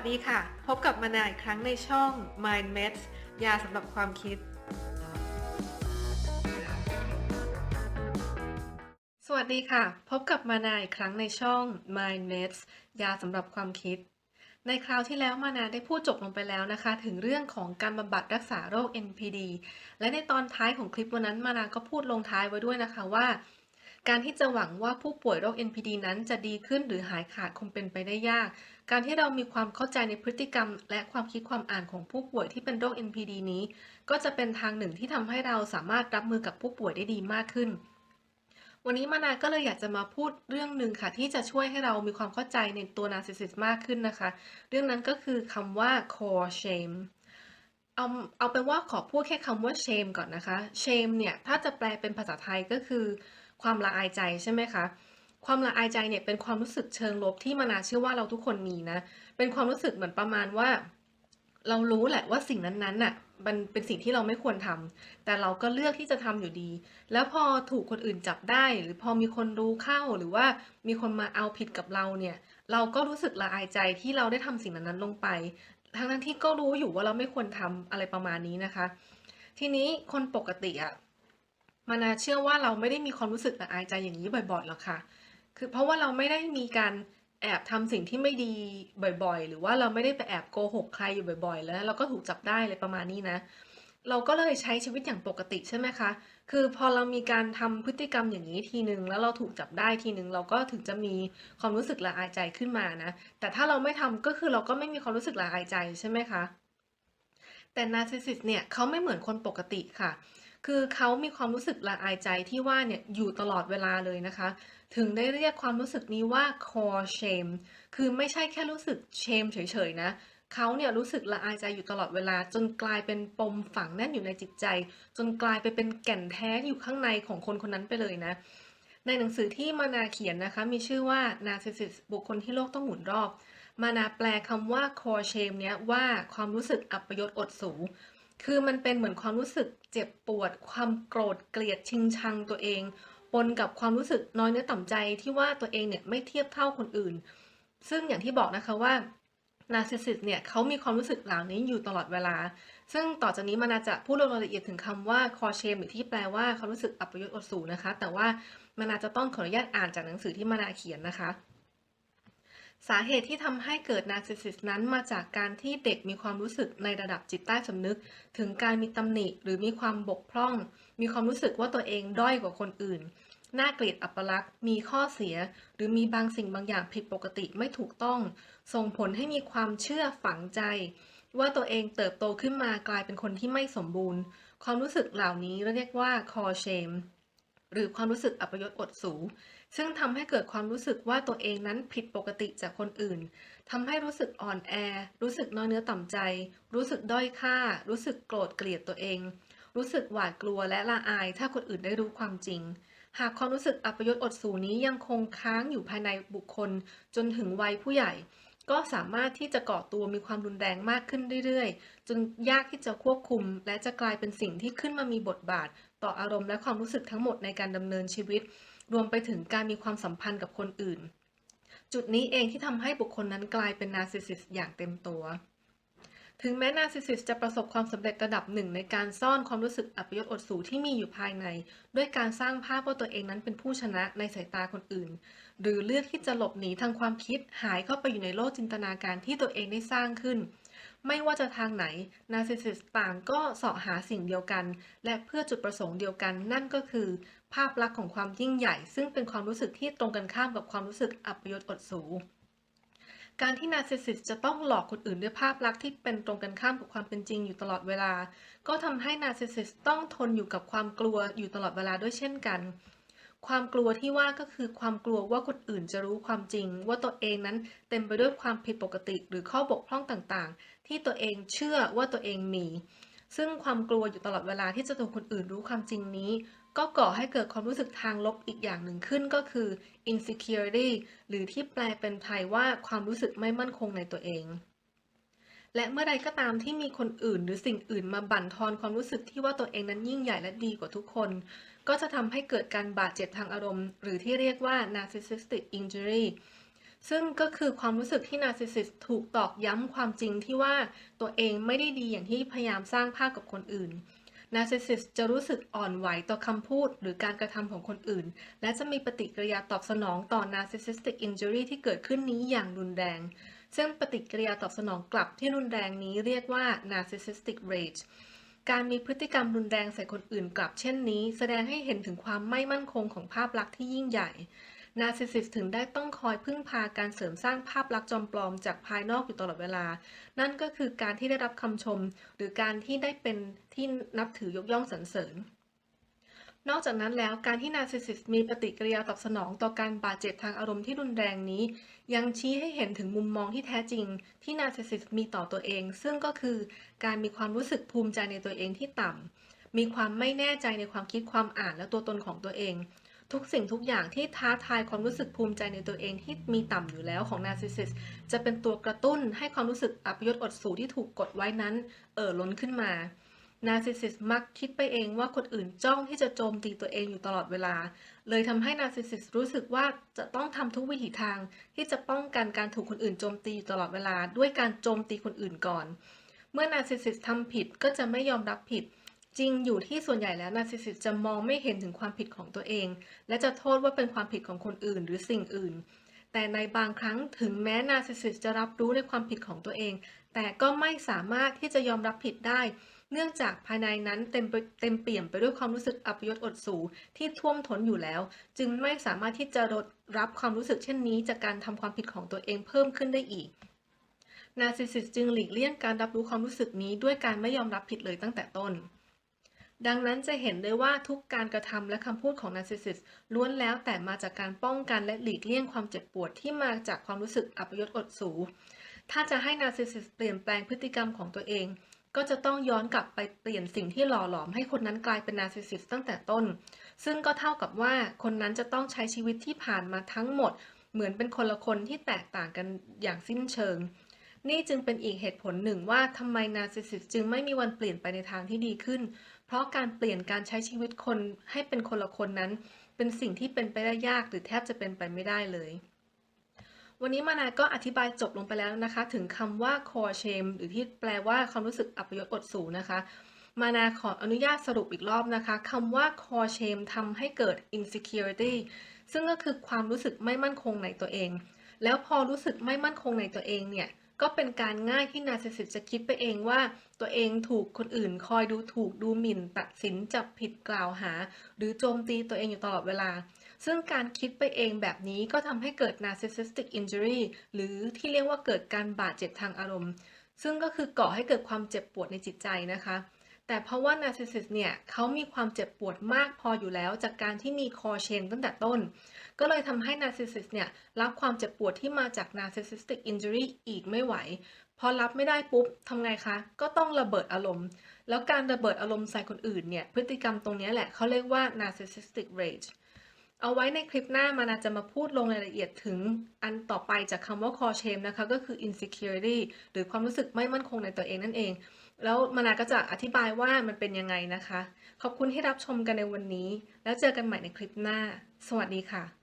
สดีค่ะ พบกับมานาอีกครั้งในช่อง Mind Meds ยาสำหรับความคิด สวัสดีค่ะ พบกับมานาอีกครั้งในช่อง Mind Meds ยาสำหรับความคิด ในคราวที่แล้วมานาได้พูดจบลงไปแล้วนะคะ ถึงเรื่องของการบำบัดรักษาโรค NPD และในตอนท้ายของคลิปวันนั้นมานาก็พูดลงท้ายไว้ด้วยนะคะว่า การที่จะหวังว่าผู้ป่วยโรค NPD นั้นจะดีขึ้นหรือหายขาดคงเป็นไปได้ยาก การที่เรามีความเข้าใจในพฤติกรรม และความคิดความอ่านของผู้ป่วยที่เป็นโรค NPD นี้ ก็จะเป็นทางหนึ่งที่ทำให้เราสามารถรับมือกับผู้ป่วยได้ดีมากขึ้นวันนี้มานาก็เลยอยากจะมาพูดเรื่องหนึ่งค่ะ ที่จะช่วยให้เรามีความเข้าใจในตัว narcissist มากขึ้นนะคะ เรื่องนั้นก็คือคำว่า core shame เอาเอาเป็นว่าขอพูดแค่คำว่า shame ก่อนนะคะ shame เนี่ย ถ้าจะแปลเป็นภาษาไทยก็คือ ความละอายใจใช่ไหมคะความละอายใจเนี่ยเป็นความรู้สึกเชิงลบที่มานาเชื่อว่าเราทุกคนมีนะ เป็นความรู้สึกเหมือนประมาณว่า เรารู้แหละว่าสิ่งนั้นๆน่ะมันเป็นสิ่งที่เราไม่ควรทำแต่เราก็เลือกที่จะทำอยู่ดี แล้วพอถูกคนอื่นจับได้ หรือพอมีคนรู้เข้าหรือว่ามีคนมาเอาผิดกับเราเนี่ย เราก็รู้สึกละอายใจที่เราได้ทำสิ่งนั้นๆลงไป ทั้งนั้นที่ก็รู้อยู่ว่าเราไม่ควรทำอะไรประมาณนี้นะคะ ทีนี้คนปกติอะ มานาเชื่อว่าเราไม่ได้มีความรู้สึกละอายใจอย่างนี้บ่อยๆหรอกค่ะ คือเพราะว่าเราไม่ได้มีการแอบทำสิ่งที่ไม่ดีบ่อยๆ หรือว่าเราไม่ได้ไปแอบโกหกใครอยู่บ่อย ๆ แล้ว เราก็ถูกจับได้อะไรประมาณนี้นะ เราก็เลยใช้ชีวิตอย่างปกติใช่ไหมคะ คือพอเรามีการทำพฤติกรรมอย่างนี้ทีนึง แล้วเราถูกจับได้ทีนึง เราก็ถึงจะมีความรู้สึกละอายใจขึ้นมานะ แต่ถ้าเราไม่ทำก็คือเราก็ไม่มีความรู้สึกละอายใจใช่ไหมคะ แต่นาร์ซิสซิสเนี่ยเขาไม่เหมือนคนปกติค่ะ คือเขามีความรู้สึกละอายใจที่ว่าเนี่ยอยู่ตลอดเวลาเลยนะคะ ถึงได้เรียกความรู้สึกนี้ว่า core shame คือไม่ใช่แค่รู้สึก shame เฉยๆนะเขาเนี่ยรู้สึกละอายใจอยู่ตลอดเวลา จนกลายเป็นปมฝังแน่นอยู่ในจิตใจ จนกลายไปเป็นแก่นแท้อยู่ข้างในของคนคนนั้นไปเลยนะ ในหนังสือที่มานาเขียนนะคะ มีชื่อว่า narcissist บุคคลที่โลกต้องหมุนรอบ มานาแปลคำว่า core shame เนี้ยว่าความรู้สึกอัปยศอดสู คือมันเป็นเหมือนความรู้สึกเจ็บปวด ความโกรธเกลียดชิงชังตัวเองปนกับความรู้สึกน้อยเนื้อต่ำใจที่ว่าตัวเองเนี่ยไม่เทียบเท่าคนอื่น ซึ่งอย่างที่บอกนะคะว่านาซิสิสเนี่ยเขามีความรู้สึกเหล่านี้อยู่ตลอดเวลา ซึ่งต่อจากนี้มานาจะพูดลงรายละเอียดถึงคำว่า core shame หรือที่แปลว่าความรู้สึกอัปยศอดสูนะคะ แต่ว่ามานาจะต้องขออนุญาตอ่านจากหนังสือที่มานาเขียนนะคะ สาเหตุที่ทำให้เกิดนาร์ซิสซิสนั้นมาจากการที่เด็กมีความรู้สึกในระดับจิตใต้สำนึก ถึงการมีตำหนิหรือมีความบกพร่อง มีความรู้สึกว่าตัวเองด้อยกว่าคนอื่น น่าเกลียดอัปลักษณ์มีข้อเสีย หรือมีบางสิ่งบางอย่างผิดปกติไม่ถูกต้อง ส่งผลให้มีความเชื่อฝังใจ ว่าตัวเองเติบโตขึ้นมากลายเป็นคนที่ไม่สมบูรณ์ ความรู้สึกเหล่านี้เรียกว่า core shame หรือความรู้สึกอัปยศอดสู ซึ่งทำให้เกิดความรู้สึกว่าตัวเองนั้นผิดปกติจากคนอื่นทำให้รู้สึกอ่อนแอ รู้สึกน้อยเนื้อต่ำใจ รู้สึกด้อยค่า รู้สึกโกรธเกลียดตัวเอง รู้สึกหวาดกลัวและละอาย ถ้าคนอื่นได้รู้ความจริง หากความรู้สึกอัปยศอดสูนี้ยังคงค้างอยู่ภายในบุคคล จนถึงวัยผู้ใหญ่ ก็สามารถที่จะเก่อตัวมีความรุนแรงมากขึ้นเรื่อยๆ จนยากที่จะควบคุม และจะกลายเป็นสิ่งที่ขึ้นมามีบทบาท ต่ออารมณ์และความรู้สึกทั้งหมดในการดำเนินชีวิต รวมไปถึงการมีความสัมพันธ์กับคนอื่น จุดนี้เองที่ทำให้บุคคลนั้นกลายเป็นนาร์ซิสซิสอย่างเต็มตัว ถึงแม้นาร์ซิสซิสจะประสบความสำเร็จระดับหนึ่งในการซ่อนความรู้สึกอัปยศอดสูที่มีอยู่ภายใน ด้วยการสร้างภาพว่าตัวเองนั้นเป็นผู้ชนะในสายตาคนอื่น หรือเลือกที่จะหลบหนีทางความคิดหายเข้าไปอยู่ในโลกจินตนาการที่ตัวเองได้สร้างขึ้น ไม่ว่าจะทางไหนนาร์ซิสซิสต่างก็เสาะหาสิ่งเดียวกัน และเพื่อจุดประสงค์เดียวกัน นั่นก็คือ ภาพลักษณ์ของความยิ่งใหญ่ ซึ่งเป็นความรู้สึกที่ตรงกันข้ามกับความรู้สึกอัปยศอดสูการที่นาร์ซิสซิสจะต้องหลอกคนอื่นด้วยภาพลักษณ์ที่เป็นตรงกันข้ามกับความเป็นจริงอยู่ตลอดเวลา ก็ทำให้นาร์ซิสซิสต้องทนอยู่กับความกลัวอยู่ตลอดเวลาด้วยเช่นกัน ความกลัวที่ว่าก็คือความกลัวว่าคนอื่นจะรู้ความจริง ว่าตัวเองนั้นเต็มไปด้วยความผิดปกติ หรือข้อบกพร่องต่างๆ ที่ตัวเองเชื่อว่าตัวเองมี ซึ่งความกลัวอยู่ตลอดเวลาที่จะถูกคนอื่นรู้ความจริงนี้ ก็ก่อให้เกิดความรู้สึกทางลบอีกอย่างหนึ่งขึ้นก็คือ insecurity หรือที่แปลเป็นไทยว่าความรู้สึกไม่มั่นคงในตัวเอง และเมื่อใดก็ตามที่มีคนอื่น หรือสิ่งอื่นมาบั่นทอนความรู้สึกที่ว่าตัวเองนั้นยิ่งใหญ่และดีกว่าทุกคน ก็จะทำให้เกิดการบาดเจ็บทางอารมณ์ หรือที่เรียกว่า narcissistic injury ซึ่งก็คือความรู้สึกที่นาร์ซิสซิสถูกตอกย้ำความจริงที่ว่าตัวเองไม่ได้ดีอย่างที่พยายามสร้างภาพกับคนอื่นนาร์ซิสซิสจะรู้สึกอ่อนไหวต่อคำพูด หรือการกระทำของคนอื่น และจะมีปฏิกิริยาตอบสนองต่อ narcissistic injury ที่เกิดขึ้นนี้อย่างรุนแรง ซึ่งปฏิกิริยาตอบสนองกลับที่รุนแรงนี้เรียกว่า narcissistic rage การมีพฤติกรรมรุนแรงใส่คนอื่นกลับเช่นนี้ แสดงให้เห็นถึงความไม่มั่นคงของภาพลักษณ์ที่ยิ่งใหญ่ นาร์ซิสซิสถึงได้ต้องคอยพึ่งพาการเสริมสร้างภาพลักษณ์จอมปลอมจากภายนอกอยู่ตลอดเวลา นั่นก็คือการที่ได้รับคำชม หรือการที่ได้เป็นที่นับถือยกย่องสรรเสริญ นอกจากนั้นแล้วการที่นาร์ซิสซิสมีปฏิกิริยาตอบสนองต่อการบาดเจ็บทางอารมณ์ที่รุนแรงนี้ ยังชี้ให้เห็นถึงมุมมองที่แท้จริง ที่นาร์ซิสซิสมีต่อตัวเอง ซึ่งก็คือการมีความรู้สึกภูมิใจในตัวเองที่ต่ำมีความไม่แน่ใจในความคิดความอ่านและตัวตนของตัวเอง ทุกสิ่งทุกอย่างที่ท้าทายความรู้สึกภูมิใจในตัวเองที่มีต่ำอยู่แล้วของนาร์ซิสซิสจะเป็นตัวกระตุ้นให้ความรู้สึกอัปยศอดสูที่ถูกกดไว้นั้น เอ่อล้นขึ้นมา นาร์ซิสซิสมักคิดไปเองว่าคนอื่นจ้องที่จะโจมตีตัวเองอยู่ตลอดเวลา เลยทำให้นาร์ซิสซิสรู้สึกว่าจะต้องทำทุกวิถีทาง ที่จะป้องกันการถูกคนอื่นโจมตีอยู่ตลอดเวลา ด้วยการโจมตีคนอื่นก่อน เมื่อนาร์ซิสซิสทำผิดก็จะไม่ยอมรับผิด จริงอยู่ที่ส่วนใหญ่แล้วนาร์ซิสซิสจะมองไม่เห็นถึงความผิดของตัวเอง และจะโทษว่าเป็นความผิดของคนอื่น หรือสิ่งอื่น แต่ในบางครั้งถึงแม้นาร์ซิสซิสจะรับรู้ในความผิดของตัวเอง แต่ก็ไม่สามารถที่จะยอมรับผิดได้ เนื่องจากภายในนั้นเต็มไปเต็มเปี่ยมไปด้วยความรู้สึกอัปยศอดสูที่ท่วมท้นอยู่แล้ว จึงไม่สามารถที่จะรับความรู้สึกเช่นนี้ จากการทำความผิดของตัวเองเพิ่มขึ้นได้อีกนาซิสิสจึงหลีกเลี่ยงการรับรู้ความรู้สึกนี้ด้วยการไม่ยอมรับผิดเลยตั้งแต่ต้น ดังนั้นจะเห็นได้ว่าทุกการกระทำและคำพูดของนาซิสิสล้วนแล้วแต่มาจากการป้องกันและหลีกเลี่ยงความเจ็บปวดที่มาจากความรู้สึกอัปยศอดสู ถ้าจะให้นาซิสิสเปลี่ยนแปลงพฤติกรรมของตัวเอง ก็จะต้องย้อนกลับไปเปลี่ยนสิ่งที่หล่อหลอมให้คนนั้นกลายเป็นนาร์ซิสซิสตั้งแต่ต้น ซึ่งก็เท่ากับว่าคนนั้นจะต้องใช้ชีวิตที่ผ่านมาทั้งหมด เหมือนเป็นคนละคนที่แตกต่างกันอย่างสิ้นเชิง นี่จึงเป็นอีกเหตุผลหนึ่งว่าทำไมนาร์ซิสซิสจึงไม่มีวันเปลี่ยนไปในทางที่ดีขึ้น เพราะการเปลี่ยนการใช้ชีวิตคนให้เป็นคนละคนนั้น เป็นสิ่งที่เป็นไปได้ยากหรือแทบจะเป็นไปไม่ได้เลย วันนี้มานาก็อธิบายจบลงไปแล้วนะคะ ถึงคำว่า core shame หรือที่แปลว่าความรู้สึกอัปยศอดสูนะคะ มานาขออนุญาตสรุปอีกรอบนะคะคำว่า core shame ทำให้เกิด insecurity ซึ่งก็คือความรู้สึกไม่มั่นคงในตัวเอง แล้วพอรู้สึกไม่มั่นคงในตัวเองเนี่ย ก็เป็นการง่ายที่นาร์ซิสิสจะคิดไปเองว่า ตัวเองถูกคนอื่นคอยดูถูกดูหมิ่น ตัดสินจับผิดกล่าวหา หรือโจมตีตัวเองอยู่ตลอดเวลา ซึ่งการคิดไปเองแบบนี้ก็ทำให้เกิด narcissistic injury หรือที่เรียกว่าเกิดการบาดเจ็บทางอารมณ์ ซึ่งก็คือก่อให้เกิดความเจ็บปวดในจิตใจนะคะ แต่เพราะว่า narcissist เนี่ยเขามีความเจ็บปวดมากพออยู่แล้วจากการที่มี core shame ตั้งแต่ต้น ก็เลยทำให้ narcissist เนี่ยรับความเจ็บปวดที่มาจาก narcissistic injury อีกไม่ไหว พอรับไม่ได้ปุ๊บทำไงคะ ก็ต้องระเบิดอารมณ์ แล้วการระเบิดอารมณ์ใส่คนอื่นเนี่ยพฤติกรรมตรงนี้แหละเขาเรียกว่า narcissistic rage เอาไว้ในคลิปหน้ามานาจะมาพูดลงรายละเอียดถึงอันต่อไปจากคำว่า core shame นะคะ ก็คือ insecurity หรือความรู้สึกไม่มั่นคงในตัวเองนั่นเอง แล้วมานาก็จะอธิบายว่ามันเป็นยังไงนะคะ ขอบคุณที่รับชมกันในวันนี้ แล้วเจอกันใหม่ในคลิปหน้า สวัสดีค่ะ